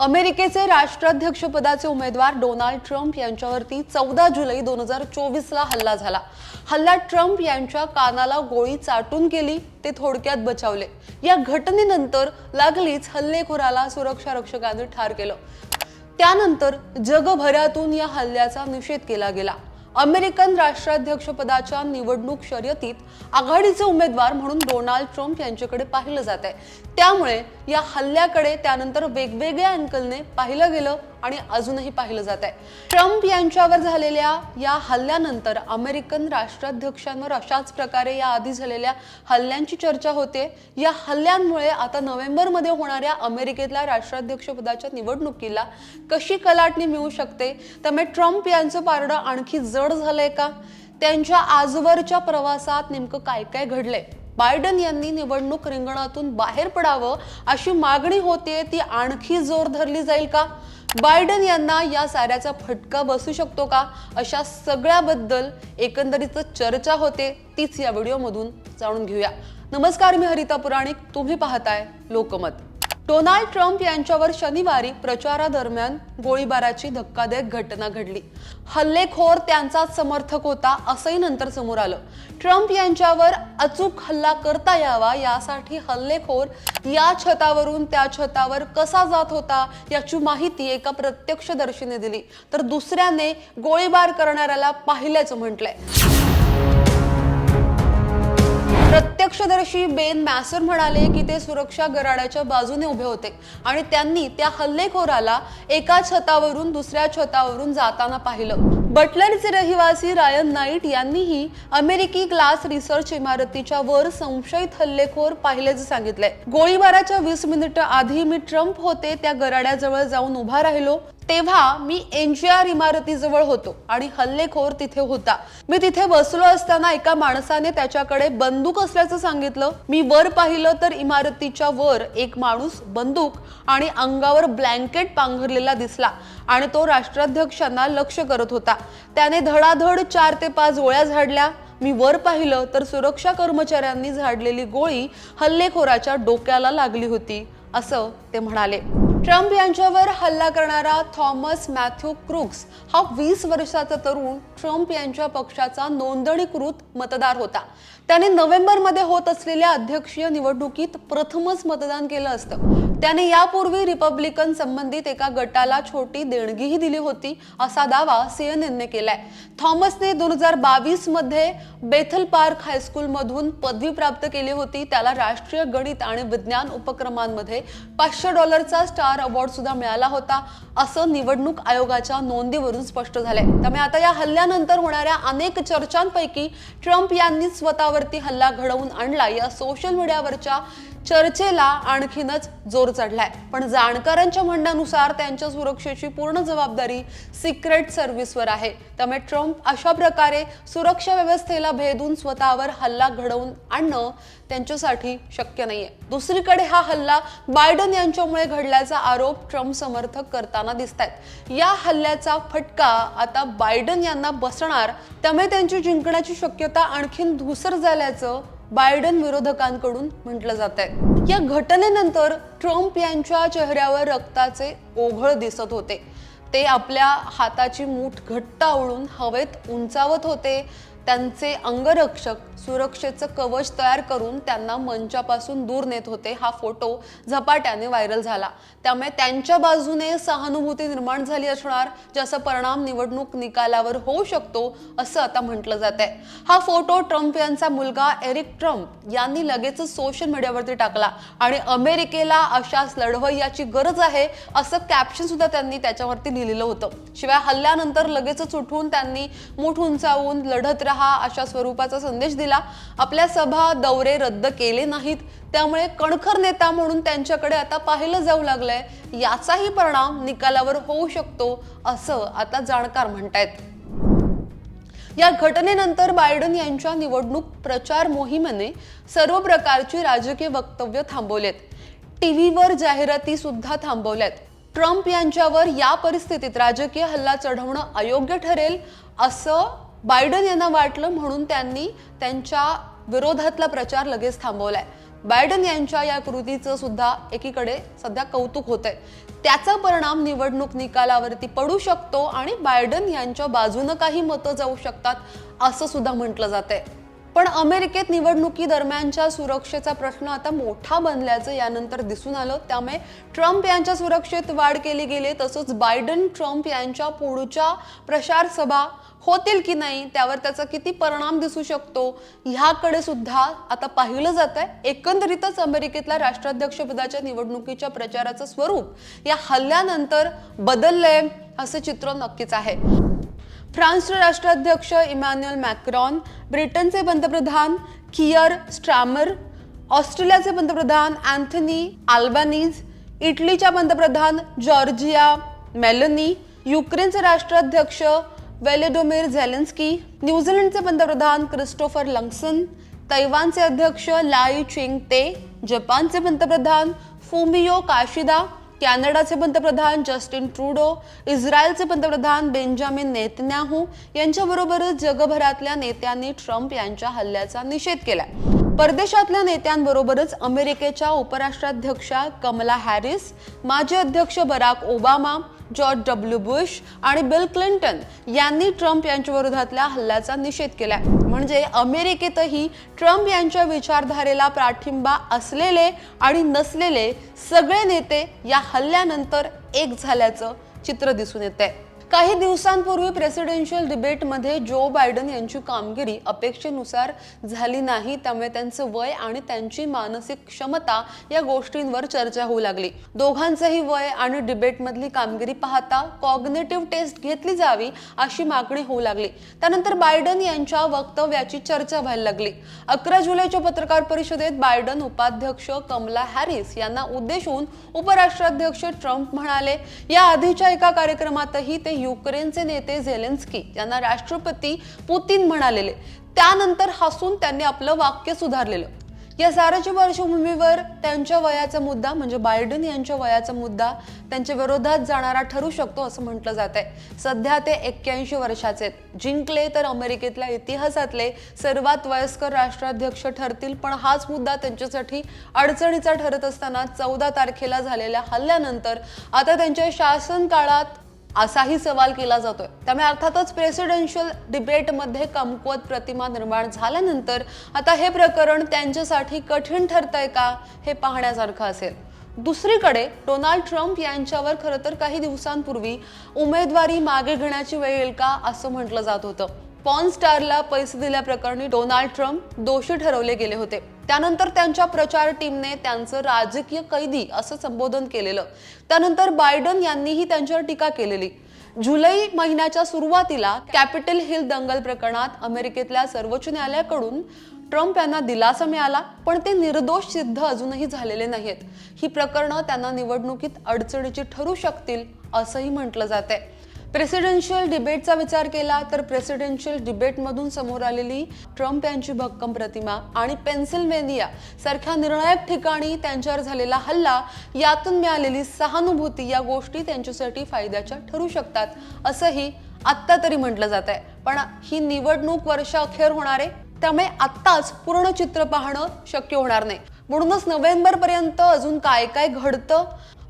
अमेरिकेचे राष्ट्राध्यक्षपदाचे उमेदवार Donald Trump यांच्यावरती चौदा जुलै दोन हजार चोवीसला हल्ला झाला. हल्ला ट्रम्प यांच्या कानाला गोळी चाटून केली ते थोडक्यात बचावले. या घटनेनंतर लागलीच हल्लेखोराला सुरक्षा रक्षकांनी ठार केलं. त्यानंतर जगभरातून या हल्ल्याचा निषेध केला गेला. अमेरिकन राष्ट्राध्यक्षपदाच्या निवडणूक शर्यतीत आघाडीचे उमेदवार म्हणून डोनाल्ड ट्रम्प यांच्याकडे पाहिलं जात आहे त्यामुळे या हल्ल्याकडे त्यानंतर वेगवेगळ्या अँकलने पाहिलं गेलं. आणि अजूनही पाहिलं जात आहे. ट्रम्प यांच्यावर झालेल्या या हल्ल्यानंतर अमेरिकन राष्ट्राध्यक्षांवर अशाच प्रकारे या आधी झालेल्या हल्ल्यांची चर्चा होते. या हल्ल्यांमुळे आता नोव्हेंबरमध्ये होणाऱ्या अमेरिकेतल्या राष्ट्राध्यक्षपदाच्या निवडणुकीला कशी कलाटणी मिळू शकते? त्यामुळे ट्रम्प यांचं पारडं आणखी जड झालंय का? त्यांच्या आजवरच्या प्रवासात नेमकं काय काय घडलंय? बायडन यांनी निवडणूक रिंगणातून बाहेर पडावं अशी मागणी होते ती आणखी जोर धरली जाईल का? बायडन यांना या साऱ्याचा फटका बसू शकतो का? अशा सगळ्याबद्दल एकंदरीत चर्चा होते तीच या व्हिडिओमधून जाणून घेऊया. नमस्कार मी हरिता पुराणिक. तुम्ही पाहताय लोकमत. डोनाल्ड ट्रम्प यांच्यावर शनिवारी प्रचारादरम्यान गोळीबाराची धक्कादायक घटना घडली. हल्लेखोर त्यांचाच समर्थक होता असंही नंतर समोर आलं. ट्रम्प यांच्यावर अचूक हल्ला करता यावा यासाठी हल्लेखोर या छतावरून त्या छतावर कसा जात होता याची माहिती एका प्रत्यक्षदर्शीने दिली. तर दुसऱ्याने गोळीबार करणाऱ्याला पाहिल्याचं म्हटलंय. प्रत्यक्षदर्शी बेन मॅसर म्हणाले की ते सुरक्षा गराड्याच्या बाजूने उभे होते आणि त्यांनी त्या हल्लेखोराला एका छतावरून दुसऱ्या छतावरून जाताना पाहिलं. बटलरचे रहिवासी रायन नाईट यांनीही अमेरिकी ग्लास रिसर्च इमारतीच्या वर संशयित हल्लेखोर पाहिल्याचे सांगितलंय. गोळीबाराच्या वीस मिनिटं आधी मी ट्रम्प होते त्या गराड्याजवळ जाऊन उभा राहिलो. तेव्हा मी एनजीआर इमारतीजवळ होतो आणि हल्लेखोर तिथे होता. मी तिथे बसलो असताना एका माणसाने त्याच्याकडे बंदूक असल्याचं सांगितलं. मी वर पाहिलं तर इमारतीच्या वर एक माणूस बंदूक आणि अंगावर ब्लँकेट पांघरलेला दिसला आणि तो राष्ट्राध्यक्षांना लक्ष करत होता. त्याने धडाधड चार ते पाच गोळ्या झाडल्या. मी वर पाहिलं तर सुरक्षा कर्मचाऱ्यांनी झाडलेली गोळी हल्लेखोराच्या डोक्याला लागली होती असं ते म्हणाले. ट्रम्प यांच्यावर हल्ला करणारा थॉमस मॅथ्यू क्रुक्स हा वीस वर्षाचा तरुण ट्रम्प यांच्या पक्षाचा नोंदणीकृत मतदार होता. त्याने नोव्हेंबरमध्ये होत असलेल्या अध्यक्षीय निवडणुकीत प्रथमच मतदान केलं असतं. त्याने यापूर्वी रिपब्लिकन संबंधित एका गटाला छोटी देणगीही दिली होती असा दावा सीएनएनने केलाय. थॉमसने दोन हजार बावीसमध्ये बेथल पार्क हायस्कूलमधून पदवी प्राप्त केली होती. त्याला राष्ट्रीय गणित आणि विज्ञान उपक्रमांमध्ये पाचशे डॉलरचा स्टार अवॉर्ड सुद्धा मिळाला होता असं निवडणूक आयोगाच्या नोंदीवरून स्पष्ट झालंय. त्यामुळे आता या हल्ल्यानंतर होणाऱ्या अनेक चर्चांपैकी ट्रम्प यांनी स्वतःवरती हल्ला घडवून आणला. या सोशल मीडियावरच्या चर्चेला आणखीनच जोर चढलाय. पण जाणकारांच्या म्हणण्यानुसार त्यांच्या सुरक्षेची पूर्ण जबाबदारी सिक्रेट सर्व्हिसवर आहे. त्यामुळे ट्रम्प अशा प्रकारे सुरक्षा व्यवस्थेला भेदून स्वतःवर हल्ला घडवून आणणं त्यांच्यासाठी शक्य नाहीये. दुसरीकडे हा हल्ला बायडन यांच्यामुळे घडल्याचा आरोप ट्रम्प समर्थक करताना दिसत आहेत या हल्ल्याचा फटका आता बायडन यांना बसणार त्यामुळे त्यांची जिंकण्याची शक्यता आणखीन धुसर झाल्याचं बायडन विरोधकांकडून म्हटलं जात आहे या घटनेनंतर ट्रम्प यांच्या चेहऱ्यावर रक्ताचे ओघळ दिसत होते. ते आपल्या हाताची मूठ घट्ट आवळून हवेत उंचावत होते. त्यांचे अंगरक्षक सुरक्षेचं कवच तयार करून त्यांना मंचापासून दूर नेत होते. हा फोटो झपाट्याने व्हायरल झाला. त्यामुळे त्यांच्या बाजूने सहानुभूती निर्माण झाली असणार ज्याचा परिणाम निवडणूक निकालावर होऊ शकतो असं आता म्हटलं जात आहे हा फोटो ट्रम्प यांचा मुलगा एरिक ट्रम्प यांनी लगेच सोशल मीडियावरती टाकला आणि अमेरिकेला अशाच लढवय्याची गरज आहे असं कॅप्शन सुद्धा त्यांनी त्याच्यावरती लिहिलेलं होतं. शिवाय हल्ल्यानंतर लगेचच उठून त्यांनी मूठ उंचावून लढत राहा अशा स्वरूपाचा संदेश दिला. आपल्या सभा दौरे रद्द केले नाहीत. त्यामुळे कणखर नेता म्हणून त्यांच्याकडे आता पाहिलं जाऊ लागलंय. याचाही परिणाम निकालावर होऊ शकतो असं आता जाणकार म्हणतायत. या घटनेनंतर बायडन यांच्या निवडणूक प्रचार मोहिमेने सर्व प्रकारची राजकीय वक्तव्य थांबवलेत. टीव्हीवर जाहिराती सुद्धा थांबवल्यात. ट्रम्प यांच्यावर या परिस्थितीत राजकीय हल्ला चढवणं अयोग्य ठरेल असं बायडन यांना वाटलं म्हणून त्यांनी त्यांच्या विरोधातला प्रचार लगेच थांबवलाय. बायडन यांच्या या कृतीचं सुद्धा एकीकडे सध्या कौतुक होत आहे त्याचा परिणाम निवडणूक निकालावरती पडू शकतो आणि बायडन यांच्या बाजूनं काही मतं जाऊ शकतात असं सुद्धा म्हटलं जातंय. पण अमेरिकेत निवडणुकी दरम्यानच्या सुरक्षेचा प्रश्न आता मोठा बनल्याचं यानंतर दिसून आलं. त्यामुळे ट्रम्प यांच्या सुरक्षेत वाढ केली गेली तसंच बायडन ट्रम्प यांच्या पुढच्या प्रचार सभा होतील की नाही त्यावर त्याचा किती परिणाम दिसू शकतो ह्याकडे सुद्धा आता पाहिलं जात आहे एकंदरीतच अमेरिकेतल्या राष्ट्राध्यक्षपदाच्या निवडणुकीच्या प्रचाराचं स्वरूप या हल्ल्यानंतर बदललंय असं चित्र नक्कीच आहे. फ्रान्सचे राष्ट्राध्यक्ष इमॅन्युअल मॅक्रॉन ब्रिटनचे पंतप्रधान कियर स्ट्रॅमर ऑस्ट्रेलियाचे पंतप्रधान अँथनी आल्बानीज इटलीच्या पंतप्रधान जॉर्जिया मेलनी युक्रेनचे राष्ट्राध्यक्ष वेलेडोमिर झेलेन्स्की न्यूझीलंडचे पंतप्रधान क्रिस्टोफर लंगसन तैवानचे अध्यक्ष लाई चिंग ते जपानचे पंतप्रधान फुमियो काशिदा कॅनडाचे पंतप्रधान जस्टिन ट्रुडो इस्रायलचे पंतप्रधान बेंजामिन नेतन्याहू यांच्याबरोबरच जगभरातल्या नेत्यांनी ट्रम्प यांच्या हल्ल्याचा निषेध केला परदेशातल्या नेत्यांबरोबरच अमेरिकेच्या उपराष्ट्राध्यक्षा कमला हॅरिस माजी अध्यक्ष Barack Obama George W Bush आणि बिल क्लिंटन यांनी ट्रम्प यांच्या विरोधातल्या हल्ल्याचा निषेध केलाय. म्हणजे अमेरिकेतही ट्रम्प यांच्या विचारधारेला पाठिंबा असलेले आणि नसलेले सगळे नेते या हल्ल्यानंतर एक झाल्याचं चित्र दिसून येत आहे काही दिवसांपूर्वी प्रेसिडेन्शियल डिबेटमध्ये जो बायडन यांची कामगिरी अपेक्षेनुसार झाली नाही त्यामुळे त्यांचं वय आणि त्यांची मानसिक क्षमता या गोष्टींवर चर्चा होऊ लागली. दोघांचंही वय आणि डिबेटमधली कामगिरी पाहता कॉग्नेटिव्ह टेस्ट घेतली जावी अशी मागणी होऊ लागली. त्यानंतर बायडन यांच्या वक्तव्याची चर्चा व्हायला लागली. अकरा जुलैच्या पत्रकार परिषदेत बायडन उपाध्यक्ष कमला हॅरिस यांना उद्देशून उपराष्ट्राध्यक्ष ट्रम्प म्हणाले या आधीच्या एका कार्यक्रमातही ते युक्रेनचे नेते झेलेन्स्की यांना राष्ट्रपती पुतीन म्हणालेले. त्यानंतर हसून त्यांनी आपलं वाक्य सुधारलेलं. या साराच्या पार्श्वभूमीवर त्यांच्या वयाचा मुद्दा म्हणजे बायडन यांच्या वयाचा मुद्दा त्यांच्या विरोधात जाणारा ठरू शकतो असं म्हटलं जात आहे. सध्या ते एक्क्याऐंशी वर्षाचे आहेत. जिंकले तर अमेरिकेतल्या इतिहासातले सर्वात वयस्कर राष्ट्राध्यक्ष ठरतील पण हाच मुद्दा त्यांच्यासाठी अडचणीचा ठरत असताना चौदा तारखेला झालेल्या हल्ल्यानंतर आता त्यांच्या शासन काळात असाही सवाल केला जातोय. त्यामुळे अर्थातच प्रेसिडेन्शियल डिबेटमध्ये कमकुवत प्रतिमा निर्माण झाल्यानंतर आता हे प्रकरण त्यांच्यासाठी कठीण ठरतंय का हे पाहण्यासारखं असेल. दुसरीकडे डोनाल्ड ट्रम्प यांच्यावर खरं तर काही दिवसांपूर्वी उमेदवारी मागे घेण्याची वेळ येईल का असं म्हटलं जात होतं. पॉन स्टारला पैसे दिल्याप्रकरणी डोनाल्ड ट्रम्प दोषी ठरवले गेले होते. त्यानंतर त्यांच्या प्रचार टीमने त्यांचं राजकीय कैदी असं संबोधन केलेलं. त्यानंतर बायडन यांनीही त्यांच्यावर टीका केलेली. जुलै महिन्याच्या सुरुवातीला कॅपिटल हिल दंगल प्रकरणात अमेरिकेतल्या सर्वोच्च न्यायालयाकडून ट्रम्प यांना दिलासा मिळाला पण ते निर्दोष सिद्ध अजूनही झालेले नाहीत ही प्रकरणं त्यांना निवडणुकीत अडचणीची ठरू शकतील असंही म्हटलं जात आहे प्रेसिडेन्शियल डिबेटचा विचार केला तर प्रेसिडेन्शियल डिबेटमधून समोर आलेली ट्रम्प यांची भक्कम प्रतिमा आणि पेन्सिल्वेनिया सारख्या निर्णायक ठिकाणी त्यांच्यावर झालेला हल्ला यातून मिळालेली सहानुभूती या गोष्टी त्यांच्यासाठी फायद्याच्या ठरू शकतात असंही आत्ता तरी म्हटलं जात आहे पण ही निवडणूक वर्ष अखेर होणार आहे त्यामुळे आत्ताच पूर्ण चित्र पाहणं शक्य होणार नाही. म्हणूनच नोव्हेंबर पर्यंत अजून काय काय घडतं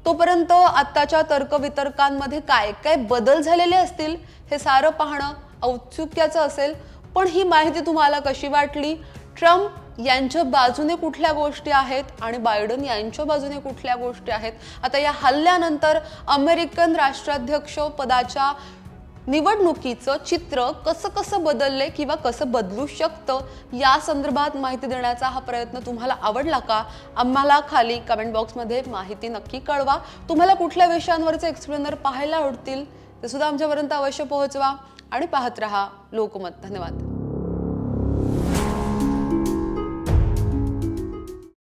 तोपर्यंत आत्ताच्या तर्कवितर्कांमध्ये काय काय बदल झालेले असतील हे सारं पाहणं औत्सुक्याचं असेल. पण ही माहिती तुम्हाला कशी वाटली? ट्रम्प यांच्या बाजूने कुठल्या गोष्टी आहेत आणि बायडन यांच्या बाजूने कुठल्या गोष्टी आहेत? आता या हल्ल्यानंतर अमेरिकन राष्ट्राध्यक्ष पदाच्या निवडणुकीचं चित्र कसं कसं बदललंय किंवा कसं बदलू शकतं या संदर्भात माहिती देण्याचा हा प्रयत्न तुम्हाला आवडला का? आम्हाला खाली कमेंट बॉक्समध्ये माहिती नक्की कळवा. तुम्हाला कुठल्या विषयांवरचे एक्सप्लेनर पाहायला आवडतील ते सुद्धा आमच्यापर्यंत अवश्य पोहोचवा. आणि पाहत रहा लोकमत. धन्यवाद.